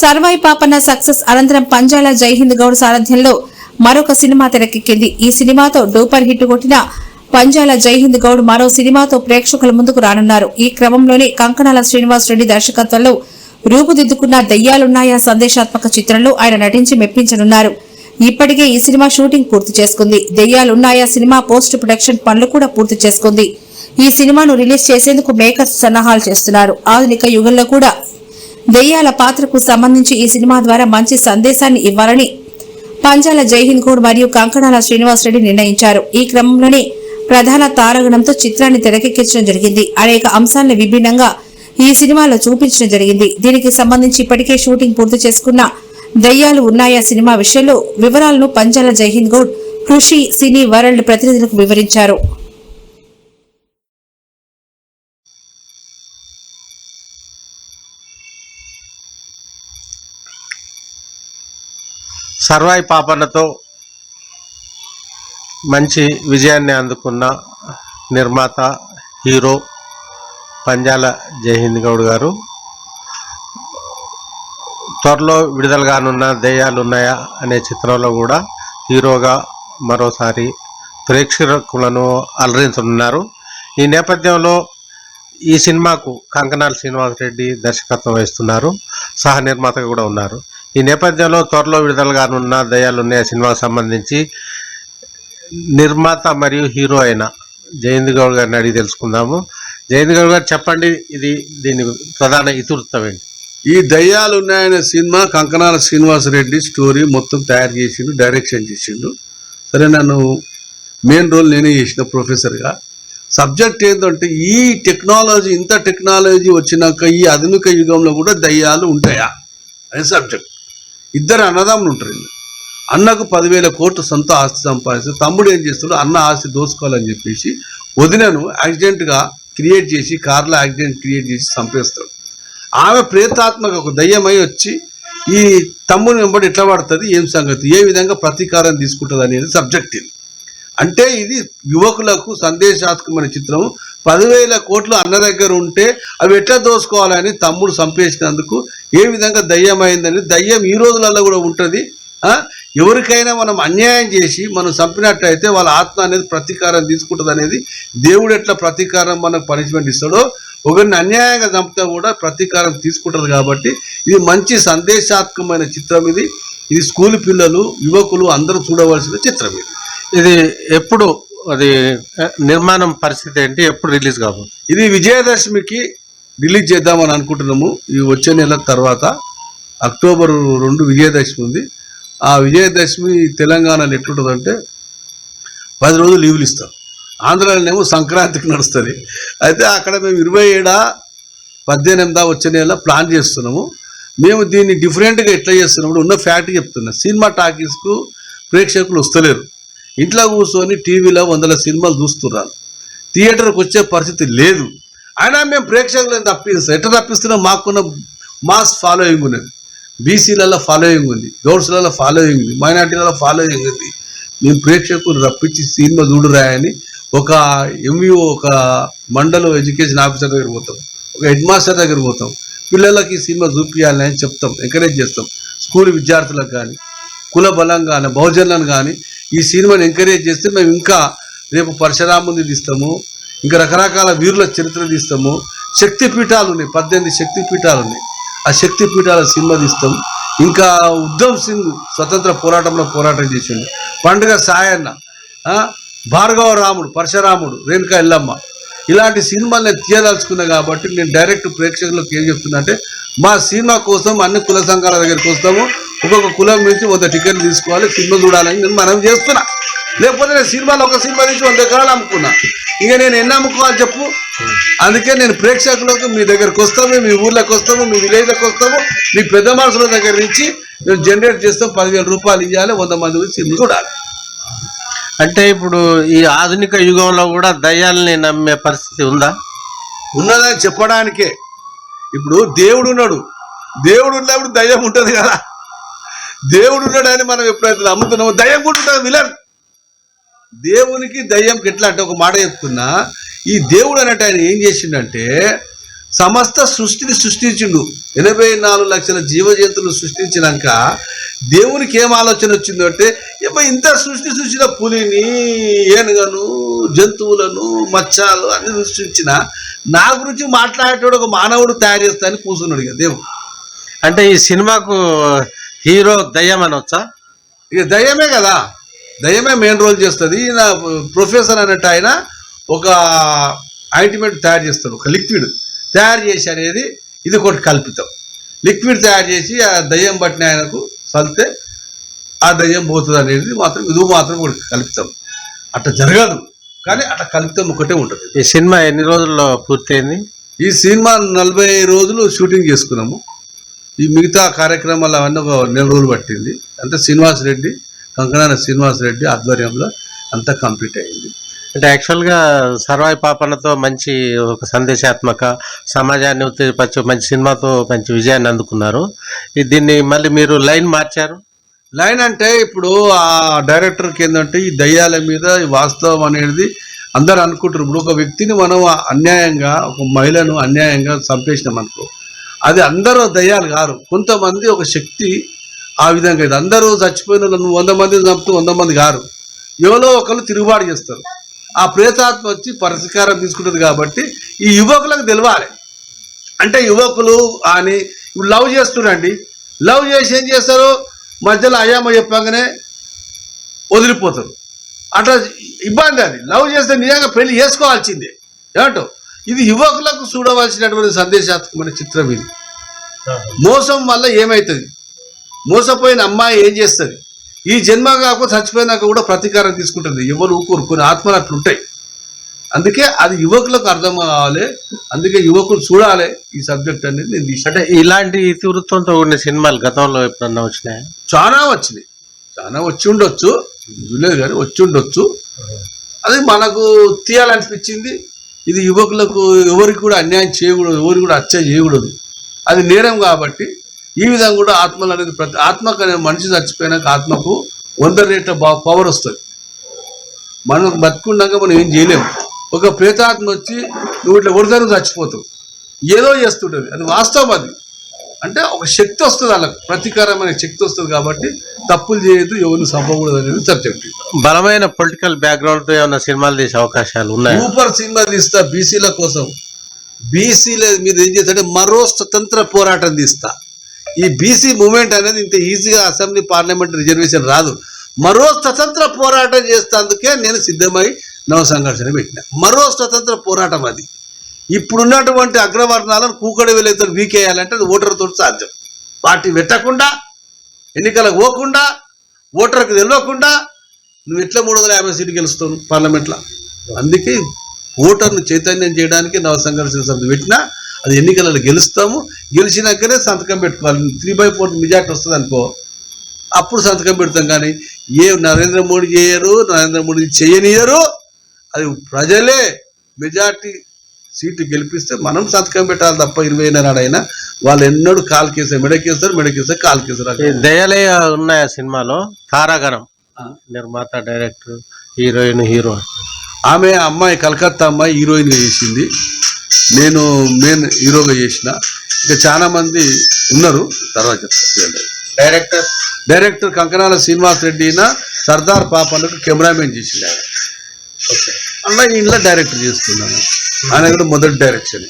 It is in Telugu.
సర్వాయి పాపన్న సక్సెస్ అనంతరం పంజాల జైహింద్ గౌడ్ సారథ్యంలో మరొక సినిమా తెరకెక్కింది. ఈ సినిమాతో డూపర్ హిట్ కొట్టిన పంజాల జైహింద్ గౌడ్ మరో సినిమాతో ప్రేక్షకుల ముందుకు రానున్నారు. ఈ క్రమంలోనే కంకణాల శ్రీనివాస్ రెడ్డి దర్శకత్వంలో రూపుదిద్దుకున్న దయ్యాలున్నాయా సందేశాత్మక చిత్రంలో ఆయన నటించి మెప్పించనున్నారు. ఇప్పటికే ఈ సినిమా షూటింగ్ పూర్తి చేసుకుంది. దెయ్యాలున్నాయా సినిమా పోస్ట్ ప్రొడక్షన్ పనులు కూడా పూర్తి చేసుకుంది. ఈ సినిమాను రిలీజ్ చేసేందుకు మేకర్స్ సన్నాహాలు చేస్తున్నారు. ఆధునిక యుగంలో కూడా దెయ్యాల పాత్రకు సంబంధించి ఈ సినిమా ద్వారా మంచి సందేశాన్ని ఇవ్వాలని పంజాల జైహింద్ గౌడ్ మరియు కంకణాల శ్రీనివాస్ రెడ్డి నిర్ణయించారు. ఈ క్రమంలోనే ప్రధాన తారాగణంతో చిత్రాన్ని తెరకెక్కించడం జరిగింది. అనేక అంశాలను విభిన్నంగా ఈ సినిమాలో చూపించడం జరిగింది. దీనికి సంబంధించి ఇప్పటికే షూటింగ్ పూర్తి చేసుకున్న దయ్యాలు ఉన్నాయా సినిమా విషయంలో వివరాలను పంజాల జైహింద్ గౌడ్ కృషి సినీ వరల్డ్ ప్రతినిధులకు వివరించారు. సర్వాయి పాపన్నతో మంచి విజయాన్ని అందుకున్న నిర్మాత హీరో పంజాల జయహింద్ గౌడ్ గారు. త్వరలో విడుదల కానున్న ఉన్నాయా అనే చిత్రంలో కూడా హీరోగా మరోసారి ప్రేక్షకులను అలరించనున్నారు. ఈ నేపథ్యంలో ఈ సినిమాకు కంకనాల శ్రీనివాస్ రెడ్డి దర్శకత్వం వహిస్తున్నారు. సహ నిర్మాతగా కూడా ఉన్నారు. ఈ నేపథ్యంలో త్వరలో విడుదల కానున్న దయాలున్నాయ సినిమాకు సంబంధించి నిర్మాత మరియు హీరో అయిన జయంత్ గౌడ్ గారిని అడిగి తెలుసుకుందాము. జయంత్ గౌడ్ గారు చెప్పండి ఇది దీని ప్రధాన ఇతివృత్తం ఏంటి? ఈ దయ్యాలు ఉన్నాయనే సినిమా కంకణాల శ్రీనివాసరెడ్డి స్టోరీ మొత్తం తయారు చేసిండు డైరెక్షన్ చేసిండు. సరే నన్ను మెయిన్ రోల్ నేనే చేసిన ప్రొఫెసర్గా సబ్జెక్ట్ ఏంటంటే ఈ టెక్నాలజీ ఇంత టెక్నాలజీ వచ్చినాక ఈ ఆధునిక యుగంలో కూడా దయ్యాలు ఉంటాయా? అనే సబ్జెక్ట్. ఇద్దరు అన్నదమ్ములు ఉంటారు అన్నకు పదివేల కోట్లు సొంత ఆస్తి సంపాదిస్తే తమ్ముడు ఏం చేస్తాడు? అన్న ఆస్తి దోసుకోవాలని చెప్పేసి వదినను యాక్సిడెంట్గా క్రియేట్ చేసి కార్లో యాక్సిడెంట్ క్రియేట్ చేసి చంపేస్తాడు. ఆమె ప్రేతాత్మక ఒక దయ్యమై వచ్చి ఈ తమ్ముని వెంబడి ఎట్లా పడుతుంది ఏం సంగతి? ఏ విధంగా ప్రతీకారం తీసుకుంటుంది అనేది సబ్జెక్ట్ ఇది. అంటే ఇది యువకులకు సందేశాత్మకమైన చిత్రం. పదివేల కోట్లు అన్న దగ్గర ఉంటే అవి ఎట్లా దోసుకోవాలని తమ్ముడు చంపేసినందుకు ఏ విధంగా దయ్యమైందని దయ్యం ఈ రోజులలో కూడా ఉంటుంది. ఎవరికైనా మనం అన్యాయం చేసి మనం చంపినట్టయితే వాళ్ళ ఆత్మ అనేది ప్రతీకారం తీసుకుంటుంది అనేది దేవుడు ఎట్లా ప్రతీకారం మనకు పనిష్మెంట్ ఇస్తాడో ఒకరిని అన్యాయంగా చంపితే కూడా ప్రతీకారం తీసుకుంటుంది కాబట్టి ఇది మంచి సందేశాత్మకమైన చిత్రం ఇది. ఇది స్కూల్ పిల్లలు యువకులు అందరూ చూడవలసిన చిత్రం ఇది. ఇది ఎప్పుడు అది నిర్మాణం పరిస్థితి ఏంటి? ఎప్పుడు రిలీజ్ కావు ఇది విజయదశమికి రిలీజ్ చేద్దామని అనుకుంటున్నాము. ఈ వచ్చే నెల తర్వాత అక్టోబర్ రెండు విజయదశమి ఉంది. ఆ విజయదశమి తెలంగాణలో ఎట్లుంటుందంటే పది రోజులు లీవులు ఇస్తారు. ఆంధ్రాలోనేమో సంక్రాంతికి నడుస్తుంది. అయితే అక్కడ మేము ఇరవై ఏడా పద్దెనిమిదా వచ్చే నెల ప్లాన్ చేస్తున్నాము. మేము దీన్ని డిఫరెంట్గా ఎట్లా చేస్తున్నాము? ఉన్న ఫ్యాక్ట్ చెప్తున్నా. సినిమా టాకీస్కు ప్రేక్షకులు వస్తలేరు. ఇంట్లో కూర్చొని టీవీలో వందల సినిమాలు చూస్తున్నారు. థియేటర్కి వచ్చే పరిస్థితి లేదు. అయినా మేము ప్రేక్షకులను తప్పిస్తాం. ఎట్లా తప్పిస్తున్నాం? మాకున్న మాస్ ఫాలోయింగ్ ఉన్నది. బీసీలలో ఫాలోయింగ్ ఉంది. గౌడ్స్లలో ఫాలోయింగ్ ఉంది. మైనార్టీలలో ఫాలోయింగ్ ఉంది. మేము ప్రేక్షకులు రప్పించి సినిమా చూడురా అని ఒక ఎంఈఓ ఒక మండలం ఎడ్యుకేషన్ ఆఫీసర్ దగ్గర పోతాం. ఒక హెడ్ మాస్టర్ దగ్గర పోతాం. పిల్లలకి సినిమా చూపించాలని అని చెప్తాం. ఎంకరేజ్ చేస్తాం. స్కూల్ విద్యార్థులకు కానీ కుల బలం కానీ బహుజనులను కానీ ఈ సినిమాని ఎంకరేజ్ చేస్తే మేము ఇంకా రేపు పరశురాముని తీస్తాము ఇంకా రకరకాల వీరుల చరిత్ర తీస్తాము. శక్తి పీఠాలు ఉన్నాయి పద్దెనిమిది శక్తి పీఠాలు ఉన్నాయి. ఆ శక్తి పీఠాల సినిమా తీస్తాం. ఇంకా ఉద్ధమ్ సింగ్ స్వతంత్ర పోరాటంలో పోరాటం చేసిండు. పండుగ సాయన్న భార్గవ రాముడు పరశురాముడు రేణుకా ఎల్లమ్మ. ఇలాంటి సినిమాలు నేను తీయదలుచుకున్నా కాబట్టి నేను డైరెక్ట్ ప్రేక్షకులకు ఏం చెప్తున్నా అంటే మా సినిమా కోసం అన్ని కుల సంఘాల దగ్గరికి వస్తాము. ఒక్కొక్క కులం నుంచి వంద టికెట్లు తీసుకోవాలి సినిమా చూడాలని నేను మనం చేస్తున్నా. లేకపోతే నేను సినిమాలో ఒక సినిమా నుంచి వంద ఎకరాలు అమ్ముకున్నా. ఇక నేను ఎన్ని అమ్ముకోవాలి చెప్పు? అందుకే నేను ప్రేక్షకులకు మీ దగ్గరకు వస్తాము మీ ఊర్లోకి వస్తాము మీ విలేజ్లోకి వస్తాము మీ పెద్ద మనుషుల దగ్గర నుంచి మేము జనరేట్ చేస్తాం పదివేల రూపాయలు ఇవ్వాలి వంద మంది సినిమా చూడాలి. అంటే ఇప్పుడు ఈ ఆధునిక యుగంలో కూడా దయ్యాల్ని నమ్మే పరిస్థితి ఉందా? ఉన్నదని చెప్పడానికే. ఇప్పుడు దేవుడు ఉన్నాడు. దేవుడు ఉన్నప్పుడు దయ్యం ఉంటుంది కదా. దేవుడు ఉన్నాడని మనం ఎప్పుడైతే నమ్ముతున్నామో దయ్యం కూడా ఉంటుంది విలన్? దేవునికి దయ్యంకి ఎట్లా అంటే ఒక మాట చెప్తున్నా ఈ దేవుడు అన్నట్టు ఆయన ఏం చేసిండంటే సమస్త సృష్టిని సృష్టించిండు. ఎనభై నాలుగు లక్షల జీవజంతువులు సృష్టించినాక దేవునికి ఏం ఆలోచన వచ్చిందో అంటే ఇప్పుడు ఇంత సృష్టి సృష్టిన పులిని ఏనుగను జంతువులను మత్స్యాలు అన్ని సృష్టించిన నా గురించి మాట్లాడేటోడు ఒక మానవుడు తయారు చేస్తానని కూర్చున్నాడు ఇక దేవుడు. అంటే ఈ సినిమాకు హీరో దయ్యం అనొచ్చా ఇక దయ్యమే కదా. దయ్యమే మెయిన్ రోల్ చేస్తుంది. ఈయన ప్రొఫెసర్ అన్నట్టు ఆయన ఒక ఆయింట్మెంట్ తయారు చేస్తాడు. ఒక లిక్విడ్ తయారు చేసి అనేది ఇది ఒకటి కల్పితం. లిక్విడ్ తయారు చేసి ఆ దయ్యం పట్టిన ఆయనకు చల్లితే ఆ దయ్యం పోతుంది అనేది మాత్రం ఇది మాత్రం ఒకటి కల్పితం. అట్లా జరగదు. కానీ అట్లా కల్పితం ఒకటే ఉంటుంది. ఈ సినిమా ఎన్ని రోజుల్లో పూర్తయింది? ఈ సినిమా నలభై రోజులు షూటింగ్ చేసుకున్నాము. ఈ మిగతా కార్యక్రమాలు అవన్నీ ఒక నెల రోజులు పట్టింది. అంటే శ్రీనివాస్ రెడ్డి కంకణాల శ్రీనివాస్ రెడ్డి ఆధ్వర్యంలో అంతా కంప్లీట్ అయింది. అంటే యాక్చువల్గా సర్వాయి పాపనతో మంచి ఒక సందేశాత్మక సమాజాన్ని ఉత్తేజపరిచే మంచి సినిమాతో మంచి విజయాన్ని అందుకున్నారు. దీన్ని మళ్ళీ మీరు లైన్ మార్చారు? లైన్ అంటే ఇప్పుడు ఆ డైరెక్టర్కి ఏంటంటే ఈ దయ్యాల మీద ఈ వాస్తవం అనేది అందరు అనుకుంటారు. ఇప్పుడు ఒక వ్యక్తిని మనం అన్యాయంగా ఒక మహిళను అన్యాయంగా చంపేసినాం అనుకో అది అందరూ దయ్యాలు కారు కొంతమంది ఒక శక్తి ఆ విధంగా ఇది. అందరూ చచ్చిపోయిన నువ్వు వంద మంది చంపుతూ వంద మంది కారు ఎవరో ఒకరు తిరుగుబాటు చేస్తారు. ఆ ప్రేతాత్మ వచ్చి పరిష్కారం తీసుకుంటుంది కాబట్టి ఈ యువకులకు తెలవాలి. అంటే యువకులు అని లవ్ చేస్తున్నారండి లవ్ చేసి ఏం చేస్తారు? మధ్యలో అయ్యామ చెప్పగానే వదిలిపోతారు. అట్లా ఇబ్బంది అది. లవ్ చేస్తే నిజంగా పెళ్ళి చేసుకోవాల్సిందే. ఏమంటావు? ఇది యువకులకు చూడవలసినటువంటి సందేశాత్మకమైన చిత్రం ఇది. మోసం వల్ల ఏమవుతుంది మోసపోయిన అమ్మాయి ఏం చేస్తుంది? ఈ జన్మ కాకపోతే చచ్చిపోయినాక కూడా ప్రతీకారం తీసుకుంటుంది. ఎవరు ఊరుకోరు కొన్ని ఆత్మలు అట్లుంటాయి అందుకే అది యువకులకు అర్థం కావాలి. అందుకే యువకులు చూడాలి ఈ సబ్జెక్ట్ అనేది. నేను తీసాను అంటే ఇలాంటి ఇతివృత్తంతో కూడిన సినిమాలు గతంలో ఎప్పుడన్నా వచ్చినాయా? చాలా వచ్చినాయి. చాలా వచ్చి ఉండొచ్చు. లేదు కానీ వచ్చి ఉండొచ్చు. అది మనకు తీయాలనిపించింది. ఇది యువకులకు ఎవరికి కూడా అన్యాయం చేయకూడదు ఎవరికి కూడా హత్య చేయకూడదు. అది నేరం కాబట్టి ఈ విధంగా కూడా ఆత్మలు అనేది ప్రతి ఆత్మకు అనే మనిషి చచ్చిపోయినాక ఆత్మకు వంద రేట్ల పవర్ వస్తుంది. మనం బతుకున్నాక మనం ఏం చేయలేము ఒక ప్రేతాత్మ వచ్చి నువ్వు ఇట్లా కొడతాను చచ్చిపోతావు. ఏదో చేస్తుంటుంది. అది వాస్తవం అది. అంటే ఒక శక్తి వస్తుంది వాళ్ళకి. ప్రతీకారమైన శక్తి వస్తుంది కాబట్టి తప్పులు చేయొద్దు ఎవరిని చంపకూడదు అనేది సబ్జెక్ట్ బలమైన పొలిటికల్ బ్యాక్గ్రౌండ్తో ఏమైనా సినిమాలు తీసే అవకాశాలు ఉన్నాయా? సూపర్ సినిమా తీస్తా బీసీల కోసం. బీసీల మీద ఏం చేస్తాడంటే మరో స్వతంత్ర పోరాటం తీస్తా. ఈ బీసీ మూమెంట్ అనేది ఇంత ఈజీగా అసెంబ్లీ పార్లమెంట్ రిజర్వేషన్ రాదు. మరో స్వతంత్ర పోరాటం చేస్తందుకే నేను సిద్ధమై నవ సంఘర్షణ పెట్టిన. మరో స్వతంత్ర పోరాటం అది. ఇప్పుడున్నటువంటి అగ్రవర్ణాలను కూకడి వీలైతే వీకేయాలంటే అది ఓటర్తో సాధ్యం. పార్టీ పెట్టకుండా ఎన్నికలకు పోకుండా ఓటర్కి తెలియకుండా నువ్వు ఎట్లా మూడు వందల యాభై సీట్లు గెలుస్తావు పార్లమెంట్లో? అందుకే ఓటర్ను చైతన్యం చేయడానికి నవ సంఘర్షణ సమితి పెట్టినా అది ఎన్నికలలో గెలుస్తాము. గెలిచినాకనే సంతకం పెట్టుకోవాలి. త్రీ బై ఫోర్త్ మెజార్టీ వస్తుంది అనుకో అప్పుడు సంతకం పెడతాం కానీ ఏ నరేంద్ర మోడీ చేయరు నరేంద్ర మోడీ చేయనియరు. అది ప్రజలే మెజార్టీ సీటు గెలిపిస్తే మనం సంతకం పెట్టాలి తప్ప ఇరవై నాడైనా వాళ్ళు ఎన్నడూ కాలు కేసారు మెడకేస్తారు మెడకేస్తారు కాలు కేసారు దయలే ఉన్నాయా సినిమాలో? తారాగణం. నిర్మాత డైరెక్టర్ హీరోయిన్ హీరో. ఆమె అమ్మాయి కలకత్తా అమ్మాయి హీరోయిన్గా చేసింది. నేను మెయిన్ హీరోగా చేసిన. ఇంకా చాలా మంది ఉన్నారు. తర్వాత చెప్తాను డైరెక్టర్? డైరెక్టర్ కంకనాల శ్రీనివాస్ రెడ్డి అయినా సర్దార్ పాపన్నకు కెమెరామెన్ చేసిండు ఆయన అలా ఇంట్లో డైరెక్టర్ చేస్తున్నాను ఆయన కూడా మొదటి డైరెక్షన్